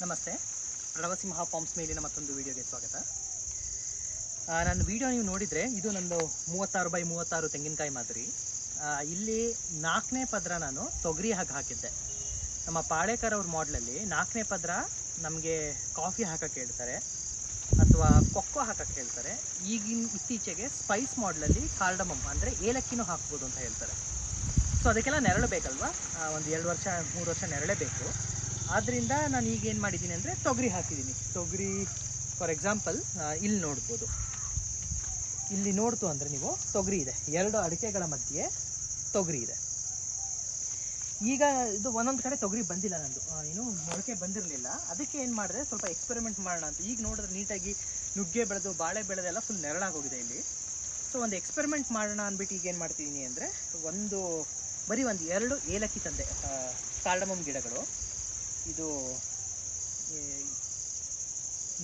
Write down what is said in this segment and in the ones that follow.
ನಮಸ್ತೆ. ರವಸಿಂಹ ಫಾರ್ಮ್ಸ್ ಮೇಲಿನ ಮತ್ತೊಂದು ವಿಡಿಯೋಗೆ ಸ್ವಾಗತ. ಆ, ನನ್ನ ವಿಡಿಯೋ ನೀವು ನೋಡಿದರೆ ಇದು ನಂದು ಮೂವತ್ತಾರು ಬೈ ಮೂವತ್ತಾರು ತೆಂಗಿನಕಾಯಿ ಮಾದರಿ. ಇಲ್ಲಿ ನಾಲ್ಕನೇ ಪದ್ರ ನಾನು ತೊಗರಿ ಹಾಕಿ ಹಾಕಿದ್ದೆ. ನಮ್ಮ ಪಾಳೇಕರ್ ಅವ್ರ ಮಾಡಲಲ್ಲಿ ನಾಲ್ಕನೇ ಪದ್ರ ನಮಗೆ ಕಾಫಿ ಹಾಕಕ್ಕೆ ಹೇಳ್ತಾರೆ ಅಥವಾ ಕೊಕ್ಕೋ ಹಾಕಕ್ಕೆ ಹೇಳ್ತಾರೆ. ಈಗಿನ ಇತ್ತೀಚೆಗೆ ಸ್ಪೈಸ್ ಮಾಡಲಲ್ಲಿ ಕಾರ್ಡಮಮ್ ಅಂದರೆ ಏಲಕ್ಕಿನೂ ಹಾಕ್ಬೋದು ಅಂತ ಹೇಳ್ತಾರೆ. ಸೊ ಅದಕ್ಕೆಲ್ಲ ನೆರಳು ಬೇಕಲ್ವಾ? ಒಂದು ಎರಡು ವರ್ಷ ಮೂರು ವರ್ಷ ನೆರಳೇ ಬೇಕು. ಆದ್ದರಿಂದ ನಾನು ಈಗ ಏನು ಮಾಡಿದ್ದೀನಿ ಅಂದರೆ ತೊಗರಿ ಹಾಕಿದ್ದೀನಿ. ತೊಗರಿ ಫಾರ್ ಎಕ್ಸಾಂಪಲ್ ಇಲ್ಲಿ ನೋಡ್ಬೋದು. ಇಲ್ಲಿ ನೋಡ್ತು ಅಂದರೆ ನೀವು ತೊಗರಿ ಇದೆ. ಎರಡು ಅಡಿಕೆಗಳ ಮಧ್ಯೆ ತೊಗರಿ ಇದೆ. ಈಗ ಇದು ಒಂದೊಂದು ಕಡೆ ತೊಗರಿ ಬಂದಿಲ್ಲ ನಂದು. ಏನು ಮೊಳಕೆ ಬಂದಿರಲಿಲ್ಲ. ಅದಕ್ಕೆ ಏನು ಮಾಡಿದೆ, ಸ್ವಲ್ಪ ಎಕ್ಸ್ಪೆರಿಮೆಂಟ್ ಮಾಡೋಣ ಅಂತ. ಈಗ ನೋಡಿದ್ರೆ ನೀಟಾಗಿ ನುಗ್ಗೆ ಬೆಳೆದು, ಬಾಳೆ ಬೆಳೆದೆಲ್ಲ ಫುಲ್ ನೆರಳಾಗೋಗಿದೆ ಇಲ್ಲಿ. ಸೊ ಒಂದು ಎಕ್ಸ್ಪೆರಿಮೆಂಟ್ ಮಾಡೋಣ ಅಂದ್ಬಿಟ್ಟು ಈಗ ಏನು ಮಾಡ್ತಿದ್ದೀನಿ ಅಂದರೆ, ಒಂದು, ಬರೀ ಒಂದು ಎರಡು ಏಲಕ್ಕಿ ತಂದೆ ಕಾರ್ಡಮಮ್ ಗಿಡಗಳು. ಇದು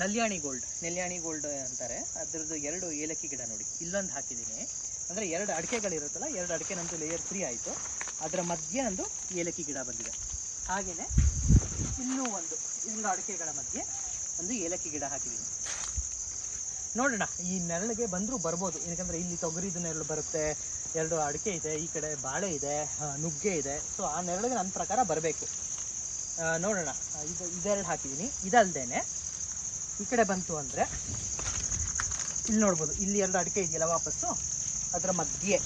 ನಲ್ಯಾಣಿ ಗೋಲ್ಡ್, ನೆಲ್ಯಾಣಿ ಗೋಲ್ಡ್ ಅಂತಾರೆ. ಅದರದ್ದು ಎರಡು ಏಲಕ್ಕಿ ಗಿಡ ನೋಡಿ, ಇಲ್ಲೊಂದು ಹಾಕಿದ್ದೀನಿ. ಅಂದರೆ ಎರಡು ಅಡಿಕೆಗಳಿರುತ್ತಲ್ಲ, ಎರಡು ಅಡಿಕೆ ನಂದು ಲೇಯರ್ ತ್ರೀ ಆಯಿತು. ಅದರ ಮಧ್ಯೆ ಒಂದು ಏಲಕ್ಕಿ ಗಿಡ ಬಂದಿದೆ. ಹಾಗೆಯೇ ಇನ್ನೂ ಒಂದು ಇನ್ನೂ ಅಡಿಕೆಗಳ ಮಧ್ಯೆ ಒಂದು ಏಲಕ್ಕಿ ಗಿಡ ಹಾಕಿದ್ದೀನಿ. ನೋಡೋಣ, ಈ ನೆರಳಿಗೆ ಬಂದರೂ ಬರ್ಬೋದು. ಯಾಕಂದರೆ ಇಲ್ಲಿ ತೊಗರಿದು ನೆರಳು ಬರುತ್ತೆ, ಎರಡು ಅಡಿಕೆ ಇದೆ, ಈ ಕಡೆ ಬಾಳೆ ಇದೆ ನುಗ್ಗೆ ಇದೆ. ಸೊ ಆ ನೆರಳಿಗೆ ನನ್ನ ಪ್ರಕಾರ ಬರಬೇಕು. ನೋಡೋಣ. ಇದು ಇದೆರಡು ಹಾಕಿದ್ದೀನಿ ಇದಲ್ದೇನೆ ಈ ಕಡೆ ಬಂತು ಅಂದರೆ ಇಲ್ಲಿ ನೋಡ್ಬೋದು, ಇಲ್ಲಿ ಎರಡು ಅಡಿಕೆ ಇದೆಯಲ್ಲ ವಾಪಸ್ಸು? ಅದರ ಮಧ್ಯೆ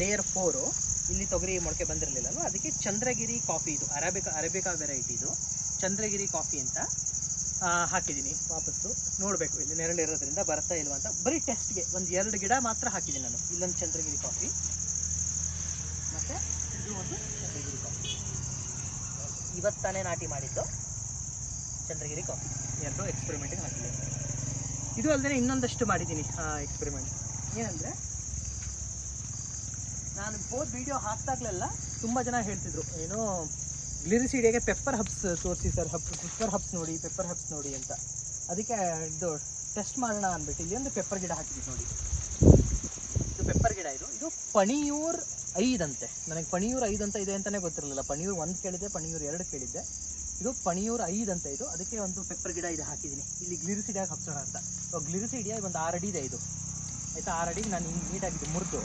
ಲೇಯರ್ ಫೋರು ಇಲ್ಲಿ ತೊಗರಿ ಮೊಳಕೆ ಬಂದಿರಲಿಲ್ಲಲ್ವ? ಅದಕ್ಕೆ ಚಂದ್ರಗಿರಿ ಕಾಫಿ ಇದು. ಅರೇಬಿಕಾ ಅರೇಬಿಕಾ ವೆರೈಟಿ ಇದು. ಚಂದ್ರಗಿರಿ ಕಾಫಿ ಅಂತ ಹಾಕಿದ್ದೀನಿ ವಾಪಸ್ಸು. ನೋಡಬೇಕು, ಇಲ್ಲಿ ನೆರಳಿರೋದ್ರಿಂದ ಬರುತ್ತಾ ಇಲ್ವಾ ಅಂತ. ಬರೀ ಟೆಸ್ಟ್ಗೆ ಒಂದು ಎರಡು ಗಿಡ ಮಾತ್ರ ಹಾಕಿದ್ದೀನಿ ನಾನು. ಇಲ್ಲೊಂದು ಚಂದ್ರಗಿರಿ ಕಾಫಿ ಮತ್ತು ಇದು ಒಂದು ಚಂದ್ರಗಿರಿ ಕಾಫಿ ಇವತ್ತಾನೇ ನಾಟಿ ಮಾಡಿದ್ದು ಚಂದ್ರಗಿರಿ ಕಾಫಿ. ಎರಡು ಎಕ್ಸ್ಪೆರಿಮೆಂಟಿಗೆ ಹಾಕಿದ್ದೀನಿ ಇದು ಅಲ್ಲದೆ ಇನ್ನೊಂದಷ್ಟು ಮಾಡಿದ್ದೀನಿ ಎಕ್ಸ್ಪೆರಿಮೆಂಟ್ ಏನಂದರೆ, ನಾನು ಹೋದ ವಿಡಿಯೋ ಹಾಕ್ದಾಗಲೆಲ್ಲ ತುಂಬ ಜನ ಹೇಳ್ತಿದ್ರು, ಏನೋ ಗ್ಲಿರಿಸಿಡಿಯಾಗೆ ಪೆಪ್ಪರ್ ಹಬ್ಸ್ ತೋರಿಸಿ ಸರ್ ಹಬ್ ಪೆಪ್ಪರ್ ಹಬ್ಸ್ ನೋಡಿ ಪೆಪ್ಪರ್ ಹಬ್ಸ್ ನೋಡಿ ಅಂತ. ಅದಕ್ಕೆ ಇದು ಟೆಸ್ಟ್ ಮಾಡೋಣ ಅಂದ್ಬಿಟ್ಟು ಇಲ್ಲಿ ಒಂದು ಪೆಪ್ಪರ್ ಗಿಡ ಹಾಕಿದ್ದೀನಿ ನೋಡಿ. ಇದು ಪೆಪ್ಪರ್ ಗಿಡ ಇದು. ಇದು ಪಣಿಯೂರ್ ಐದಂತೆ. ನನಗೆ ಪಣಿಯೂರ್ ಅಂತ ಇದೆ ಅಂತಲೇ ಗೊತ್ತಿರಲಿಲ್ಲ. ಪಣಿಯೂರ್ ಒಂದು ಕೇಳಿದ್ದೆ, ಪಣಿಯೂರ್ ಎರಡು ಕೇಳಿದ್ದೆ. ಇದು ಪಣಿಯೂರ್ ಅಂತ ಇದು. ಅದಕ್ಕೆ ಒಂದು ಪೆಪ್ಪರ್ ಗಿಡ ಇದು ಹಾಕಿದ್ದೀನಿ. ಇಲ್ಲಿ ಗ್ಲಿರಿಸಿಡಿಯಾಗಿ ಹಬ್ಸೋಣ ಅಂತ. ಗ್ಲಿರಿಸಿಡಿಯಾ ಒಂದು ಆರು ಅಡಿ ಇದೆ ಇದು. ಆಯಿತಾ? ಆರು ಅಡಿಗೆ ನಾನು ಹಿಂಗೆ ನೀಟಾಗಿ ಮುರಿದು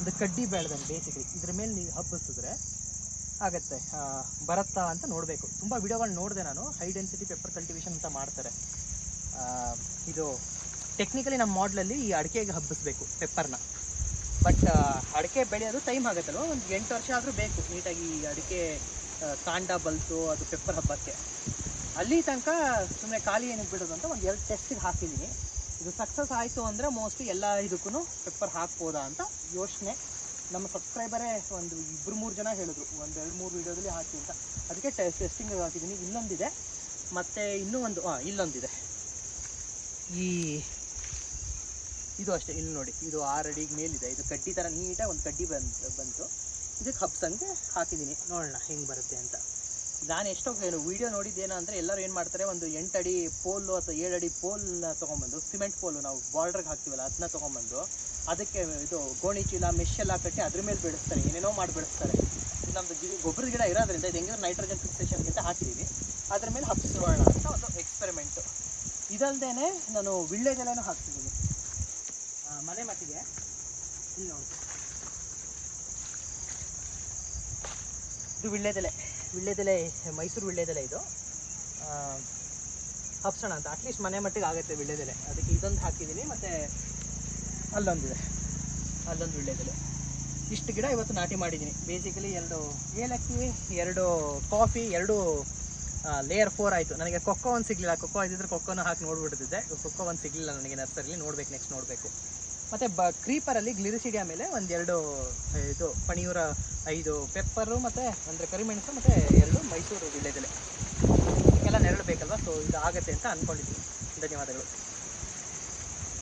ಒಂದು ಕಡ್ಡಿ ಬೆಳೆದಂಗೆ ಬೇಸಿಕಲಿ ಇದ್ರ ಮೇಲೆ ನೀವು ಹಬ್ಬಿಸಿದ್ರೆ ಆಗತ್ತೆ. ಬರುತ್ತಾ ಅಂತ ನೋಡಬೇಕು. ತುಂಬ ವಿಡಿಯೋಗಳು ನೋಡಿದೆ ನಾನು. ಹೈ ಡೆನ್ಸಿಟಿ ಪೆಪ್ಪರ್ ಕಲ್ಟಿವೇಷನ್ ಅಂತ ಮಾಡ್ತಾರೆ. ಇದು ಟೆಕ್ನಿಕಲಿ ನಮ್ಮ ಮಾಡಲಲ್ಲಿ ಈ ಅಡಿಕೆಗೆ ಹಬ್ಬಿಸ್ಬೇಕು ಪೆಪ್ಪರ್ನ ಬಟ್ ಅಡಿಕೆ ಬೆಳೆಯೋದು ಟೈಮ್ ಆಗುತ್ತಲ್ವ? ಒಂದು ಎಂಟು ವರ್ಷ ಆದರೂ ಬೇಕು. ನೀಟಾಗಿ ಅಡಿಕೆ ಕಾಂಡ ಬಲ್ತು ಅದು ಪೆಪ್ಪರ್ ಹಬ್ಬಕ್ಕೆ. ಅಲ್ಲಿ ತನಕ ಸುಮ್ಮನೆ ಖಾಲಿ ಏನಕ್ಕೆ ಬಿಡೋದು ಅಂತ ಒಂದು ಎರಡು ಟೆಸ್ಟಿಗೆ ಹಾಕಿದ್ದೀನಿ ಇದು ಸಕ್ಸಸ್ ಆಯಿತು ಅಂದರೆ ಮೋಸ್ಟ್ಲಿ ಎಲ್ಲ ಇದಕ್ಕೂ ಪೆಪ್ಪರ್ ಹಾಕ್ಬೋದಾ ಅಂತ ಯೋಚನೆ. ನಮ್ಮ ಸಬ್ಸ್ಕ್ರೈಬರೇ ಒಂದು ಇಬ್ಬರು ಮೂರು ಜನ ಹೇಳಿದ್ರು. ಒಂದು ಎರಡು ಮೂರು ವೀಡಿಯೋದಲ್ಲಿ ಹಾಕಿ ಅಂತ. ಅದಕ್ಕೆ ಟೆಸ್ಟಿಂಗ್ ಹಾಕಿದ್ದೀನಿ ಇಲ್ಲೊಂದಿದೆ ಮತ್ತು ಇನ್ನೂ ಒಂದು ಹಾಂ ಇಲ್ಲೊಂದಿದೆ. ಈ ಇದು ಅಷ್ಟೇ, ಇಲ್ಲಿ ನೋಡಿ, ಇದು ಆರು ಅಡಿಗೆ ಮೇಲಿದೆ. ಇದು ಕಡ್ಡಿ ಥರ ನೀಟಾಗಿ ಒಂದು ಕಡ್ಡಿ ಬಂತು ಬಂತು. ಇದಕ್ಕೆ ಹಬ್ಸಂಗೆ ಹಾಕಿದ್ದೀನಿ. ನೋಡೋಣ ಹೆಂಗೆ ಬರುತ್ತೆ ಅಂತ. ನಾನು ಎಷ್ಟೋ ವೀಡಿಯೋ ನೋಡಿದ್ದೇನ ಅಂದರೆ ಎಲ್ಲರೂ ಏನು ಮಾಡ್ತಾರೆ, ಒಂದು ಎಂಟು ಅಡಿ ಪೋಲು ಅಥವಾ ಏಳು ಅಡಿ ಪೋಲ್ನ ತೊಗೊಂಬಂದು, ಸಿಮೆಂಟ್ ಪೋಲು ನಾವು ಬಾರ್ಡ್ರಿಗೆ ಹಾಕ್ತೀವಲ್ಲ ಅದನ್ನ ತೊಗೊಂಬಂದು, ಅದಕ್ಕೆ ಇದು ಗೋಣಿ ಚೀಲ ಮೆಷೆಲ್ಲ ಕಟ್ಟಿ ಅದ್ರ ಮೇಲೆ ಬೆಳೆಸ್ತಾರೆ ಏನೇನೋ ಮಾಡಿ ಬೆಳೆಸ್ತಾರೆ ನಮ್ಮದು ಗಿ ಗೊಬ್ಬರದ ಗಿಡ ಇರೋದ್ರಿಂದ ಇದು ಹೆಂಗಿದ್ರೆ ನೈಟ್ರೋಜನ್ ಫಿಕ್ಸೇಷನ್ಗಿಂತ ಹಾಕಿದ್ದೀವಿ ಅದ್ರ ಮೇಲೆ ಹಬ್ಸೋಣ ಅಂತ ಒಂದು ಎಕ್ಸ್ಪೆರಿಮೆಂಟು ಇದಲ್ದೇ ನಾನು ವಿಳ್ಳೆದೆಲೆನೂ ಹಾಕ್ತಿದ್ದೀನಿ. ಮನೆ ಮಟ್ಟಿಗೆ. ಇಲ್ಲಿ ನೋಡಿ. ಇದು ವಿಳ್ಳೆದೆಲೆ ವಿಳ್ಳೆದೆಲೆ ಮೈಸೂರು ವಿಳ್ಳೆದೆಲೆ ಇದು. ಆ, ಹಬ್ಸೋಣ ಅಂತ. ಅಟ್ಲೀಸ್ಟ್ ಮನೆ ಮಟ್ಟಿಗೆ ಆಗುತ್ತೆ ವಿಳ್ಳೆದೆಲೆ ಅದಕ್ಕೆ ಇದೊಂದು ಹಾಕಿದ್ದೀನಿ. ಮತ್ತು ಅಲ್ಲೊಂದಿದೆ. ಅಲ್ಲೊಂದು ವಿಳ್ಳೆದೆಲೆ ಇಷ್ಟು ಗಿಡ ಇವತ್ತು ನಾಟಿ ಮಾಡಿದ್ದೀನಿ. ಬೇಸಿಕಲಿ ಎರಡು ಏಲಕ್ಕಿ ಎರಡು ಕಾಫಿ ಎರಡು ಲೇಯರ್ ಫೋರ್ ಆಯಿತು. ನನಗೆ ಕೊಕ್ಕೋ ಒಂದು ಸಿಗಲಿಲ್ಲ. ಕೊಕ್ಕೋ ಇದ್ದಿದ್ರೆ ಕೊಕ್ಕೋನ ಹಾಕಿ ನೋಡ್ಬಿಡ್ತಿದ್ದೆ. ಕೊಕ್ಕೋ ಒಂದು ಸಿಗಲಿಲ್ಲ ನನಗೆ ನರ್ಸರಿಲಿ ನೋಡ್ಬೇಕು ನೆಕ್ಸ್ಟ್ ನೋಡಬೇಕು. ಮತ್ತು ಬ, ಕ್ರೀಪರಲ್ಲಿ ಗ್ಲಿರಿಸಿಡಿಯ ಮೇಲೆ ಒಂದೆರಡು ಇದು ಪಣಿಯೂರ ಐದು ಪೆಪ್ಪರು ಮತ್ತು ಅಂದರೆ ಕರಿಮೆಣಸು ಮತ್ತು ಎರಡು ಮೈಸೂರು ವಿಳ್ಳೆದೆಲೆ ಇದಕ್ಕೆಲ್ಲ ನೆರಳು ಬೇಕಲ್ವ? ಸೊ ಇದು ಆಗುತ್ತೆ ಅಂತ ಅಂದ್ಕೊಂಡಿದ್ದೀನಿ ಧನ್ಯವಾದಗಳು.